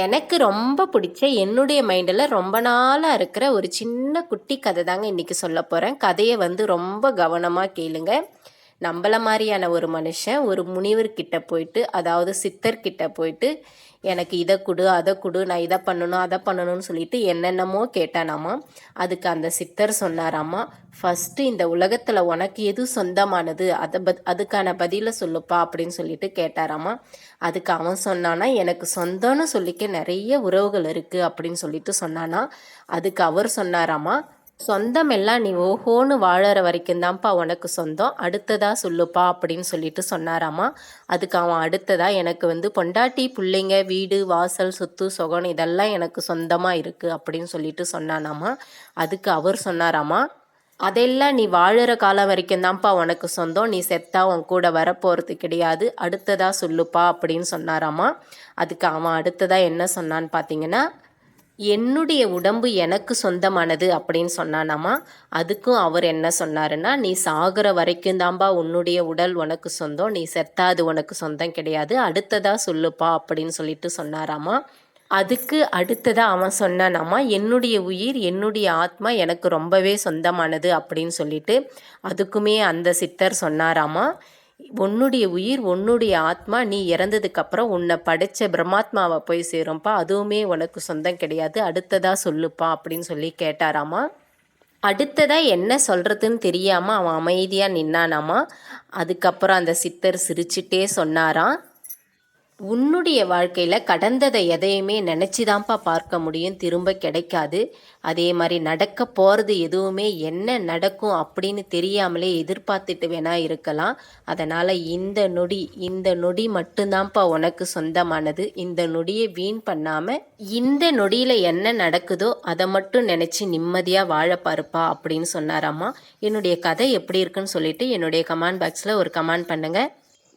எனக்கு ரொம்ப பிடிச்ச என்னுடைய மைண்டில் ரொம்ப நாளாக இருக்கிற ஒரு சின்ன குட்டி கதை தாங்க இன்றைக்கி சொல்ல போகிறேன் கதையை வந்து ரொம்ப கவனமாக கேளுங்க. நம்மள மாதிரியான ஒரு மனுஷன் ஒரு முனிவர்கிட்ட போயிட்டு அதாவது சித்தர்கிட்ட போயிட்டு எனக்கு இதை கொடு அதை கொடு நான் இதை பண்ணணும் அதை பண்ணணும்னு சொல்லிட்டு என்னென்னமோ கேட்டானாமா. அதுக்கு அந்த சித்தர் சொன்னாராமா ஃபஸ்ட்டு இந்த உலகத்தில் உனக்கு எது சொந்தமானது? அதை பத் அதுக்கான பதிலை சொல்லுப்பா அப்படின்னு சொல்லிட்டு கேட்டாராமா. அதுக்கு அவன் சொன்னானா எனக்கு சொந்தம்னு சொல்லிக்க நிறைய உறவுகள் இருக்குது அப்படின்னு சொல்லிட்டு சொன்னானா. அதுக்கு அவர் சொன்னாராமா சொந்தம் எல்லாம் நீ ஓஹோன்னு வாழற வரைக்கும் தான்ப்பா உனக்கு சொந்தம். அடுத்ததா சொல்லுப்பா அப்படின்னு சொல்லிட்டு சொன்னாராமா. அதுக்கு அவன் அடுத்ததா எனக்கு வந்து பொண்டாட்டி பிள்ளைங்க வீடு வாசல் சொத்து சொகன் இதெல்லாம் எனக்கு சொந்தமாக இருக்குது அப்படின்னு சொல்லிட்டு சொன்னானாமா. அதுக்கு அவர் சொன்னாராமா அதெல்லாம் நீ வாழுற காலம் வரைக்கும் தான்ப்பா உனக்கு சொந்தம். நீ செத்தா உன் கூட வரப்போகிறது கிடையாது. அடுத்ததா சொல்லுப்பா அப்படின்னு சொன்னாராமா. அதுக்கு அவன் அடுத்ததா என்ன சொன்னான்னு பார்த்தீங்கன்னா என்னுடைய உடம்பு எனக்கு சொந்தமானது அப்படின்னு சொன்னானாமா? அதுக்கும் அவர் என்ன சொன்னாருன்னா நீ சாகிற வரைக்கும் தாம்பா உன்னுடைய உடல் உனக்கு சொந்தம் நீ செத்தாது உனக்கு சொந்தம் கிடையாது. அடுத்ததா சொல்லுப்பா அப்படின்னு சொல்லிட்டு சொன்னாராமா? அதுக்கு அடுத்ததாக அவன் சொன்னானாமா? என்னுடைய உயிர் என்னுடைய ஆத்மா எனக்கு ரொம்பவே சொந்தமானது அப்படின்னு சொல்லிட்டு அதுக்குமே அந்த சித்தர் சொன்னாராமா? உன்னுடைய உயிர் உன்னுடைய ஆத்மா நீ இறந்ததுக்கப்புறம் உன்னை படைச்ச பிரம்மாத்மாவை போய் சேரும்ப்பா அதுவுமே உனக்கு சொந்தம் கிடையாது. அடுத்ததாக சொல்லுப்பா அப்படின்னு சொல்லி கேட்டாராமா. அடுத்ததாக என்ன சொல்கிறதுன்னு தெரியாமல் அவன் அமைதியாக நின்னானாமா. அதுக்கப்புறம் அந்த சித்தர் சிரிச்சிட்டே சொன்னாராம். உன்னுடைய வாழ்க்கையில் கடந்ததை எதையுமே நினச்சி தான்ப்பா பார்க்க முடியும். திரும்ப கிடைக்காது. அதே மாதிரி நடக்க போகிறது எதுவுமே என்ன நடக்கும் அப்படின்னு தெரியாமலே எதிர்பார்த்துட்டு வேணா இருக்கலாம். அதனால் இந்த நொடி இந்த நொடி மட்டும்தான்ப்பா உனக்கு சொந்தமானது. இந்த நொடியை வீண் பண்ணாமல் இந்த நொடியில் என்ன நடக்குதோ அதை மட்டும் நினச்சி நிம்மதியாக வாழ பாருப்பா அப்படின்னு சொன்னாராம்மா. என்னுடைய கதை எப்படி இருக்குன்னு சொல்லிட்டு என்னுடைய கமெண்ட் பாக்ஸில் ஒரு கமெண்ட் பண்ணுங்கள்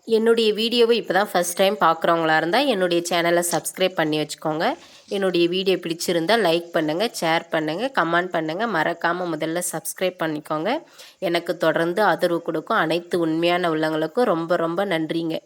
என்னுடைய வீடியோவை இப்போ தான் ஃபஸ்ட் டைம் பார்க்குறவங்களா இருந்தால் என்னுடைய சேனலை சப்ஸ்கிரைப் பண்ணி வச்சுக்கோங்க. என்னுடைய வீடியோ பிடிச்சிருந்தால் லைக் பண்ணுங்கள் ஷேர் பண்ணுங்கள் கமெண்ட் பண்ணுங்கள் மறக்காமல் முதல்ல சப்ஸ்கிரைப் பண்ணிக்கோங்க. எனக்கு தொடர்ந்து ஆதரவு கொடுக்கும் அனைத்து உண்மையான உள்ளவங்களுக்கும் ரொம்ப ரொம்ப நன்றிங்க.